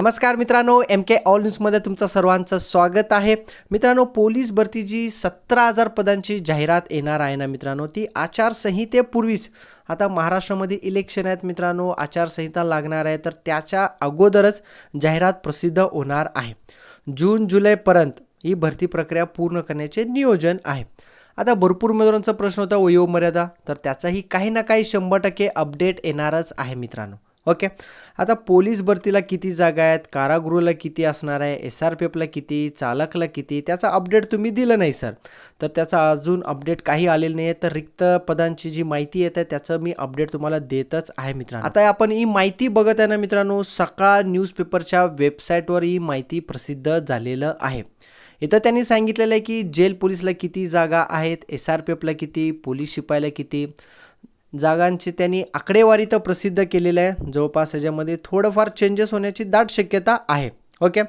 नमस्कार मित्रांनो एम के ऑल न्यूजमध्ये तुमचं सर्वांचं स्वागत आहे. मित्रांनो पोलीस भरतीची सतरा हजार पदांची जाहिरात येणार आहे ना मित्रांनो ती आचारसंहितेपूर्वीच. आता महाराष्ट्रामध्ये इलेक्शन आहेत मित्रांनो आचारसंहिता लागणार आहे तर त्याच्या अगोदरच जाहिरात प्रसिद्ध होणार आहे. जून जुलैपर्यंत ही भरती प्रक्रिया पूर्ण करण्याचे नियोजन आहे. आता भरपूर उमेदवारांचा प्रश्न होता वयोमर्यादा तर त्याचाही काही ना काही शंभर टक्के अपडेट येणारच आहे मित्रांनो. ओके. आता पोलीस भरतीला किती जागा आहेत? कारागृहाला किती असणार आहे? एस आर पी एफला किती? चालकला किती? त्याचा अपडेट तुम्ही दिलं नाही सर तर त्याचा अजून अपडेट काही आलेलं नाही आहे तर रिक्त पदांची जी माहिती येत आहे त्याचं मी अपडेट तुम्हाला देतच आहे मित्रांनो. आता आपण ही माहिती बघत आहे ना मित्रांनो सकाळ न्यूजपेपरच्या वेबसाईटवर ही माहिती प्रसिद्ध झालेलं आहे. इथं त्यांनी सांगितलेलं आहे की जेल पोलीसला किती जागा आहेत? एस आर पी एफला किती? पोलीस शिपायला किती? जागांची त्यांनी आकडेवारी तर प्रसिद्ध केलेलं आहे. जवळपास याच्यामध्ये थोडंफार चेंजेस होण्याची दाट शक्यता आहे. ओके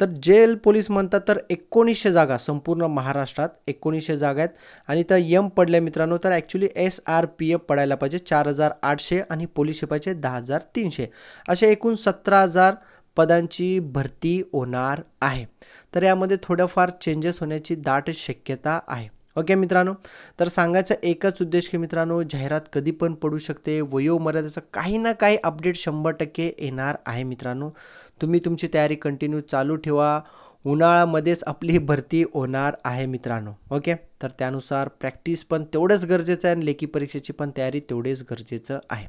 तर जेल पोलीस म्हणतात तर एकोणीसशे जागा संपूर्ण महाराष्ट्रात एकोणीसशे जागा आहेत. आणि तर यम पडल्या मित्रांनो तर actually S R P F पडायला पाहिजे चार हजार आठशे आणि पोलीस शिपायचे दहा हजार तीनशे. असे एकूण सतरा हजार पदांची भरती होणार आहे. तर यामध्ये थोडंफार चेंजेस होण्याची दाट शक्यता आहे. ओके मित्रांनो? तर सांगायचा एकच उद्देश की मित्रांनो जाहिरात कधी पण पडू शकते. वयोमर्यादेचं काही ना काही अपडेट शंभर टक्के येणार आहे मित्रांनो. तुम्ही तुमची तयारी कंटिन्यू चालू ठेवा. उन्हाळ्यामध्येच आपली भरती होणार आहे मित्रांनो. ओके? तर त्यानुसार प्रॅक्टिस पण तेवढंच गरजेचं आहे आणि लेखी परीक्षेची पण तयारी तेवढेच गरजेचं आहे.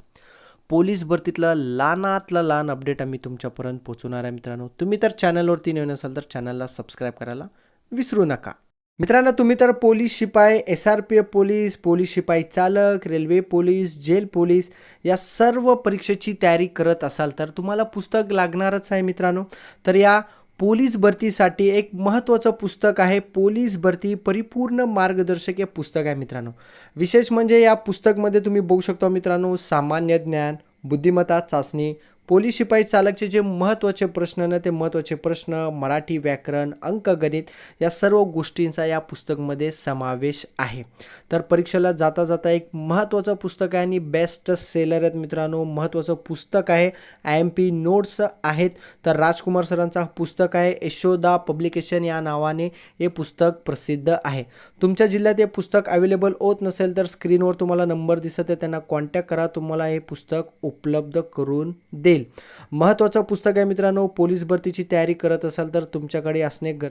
पोलीस भरतीतलं लहानातलं लहान अपडेट आम्ही तुमच्यापर्यंत पोहोचवणार आहे मित्रांनो. तुम्ही तर चॅनलवरती नवीन असाल तर चॅनलला सबस्क्राईब करायला विसरू नका. मित्रांनो तुम्ही तर पोलीस शिपाई S R P F police police शिपाई चालक रेल्वे पोलीस जेल पोलीस या सर्व परीक्षेची तयारी करत असाल तर तुम्हाला पुस्तक लागणारच आहे मित्रांनो. तर या पोलीस भरतीसाठी एक महत्त्वाचं पुस्तक आहे पोलीस भरती परिपूर्ण मार्गदर्शक हे पुस्तक आहे मित्रांनो. विशेष म्हणजे या पुस्तकमध्ये तुम्ही बघू शकता मित्रांनो सामान्य ज्ञान बुद्धिमत्ता चाचणी पोलीस शिपाई चालकचे जे महत्त्वाचे प्रश्न ना ते महत्त्वाचे प्रश्न मराठी व्याकरण अंकगणित या सर्व गोष्टींचा या पुस्तकमध्ये समावेश आहे. तर परीक्षेला जाता जाता एक महत्त्वाचं पुस्तक आहे आणि बेस्ट सेलर आहेत मित्रांनो. महत्त्वाचं पुस्तक आहे. आय एम पी नोट्स आहेत. तर राजकुमार सरांचा पुस्तक आहे. यशोदा पब्लिकेशन या नावाने हे पुस्तक प्रसिद्ध आहे. तुमच्या जिल्ह्यात हे पुस्तक अवेलेबल होत नसेल तर स्क्रीनवर तुम्हाला नंबर दिसत आहे. त्यांना कॉन्टॅक्ट करा. तुम्हाला हे पुस्तक उपलब्ध करून दे होईल. महत्त्वाचं पुस्तक आहे मित्रांनो पोलीस भरतीची तयारी करत असाल तर तुमच्याकडे असणे गर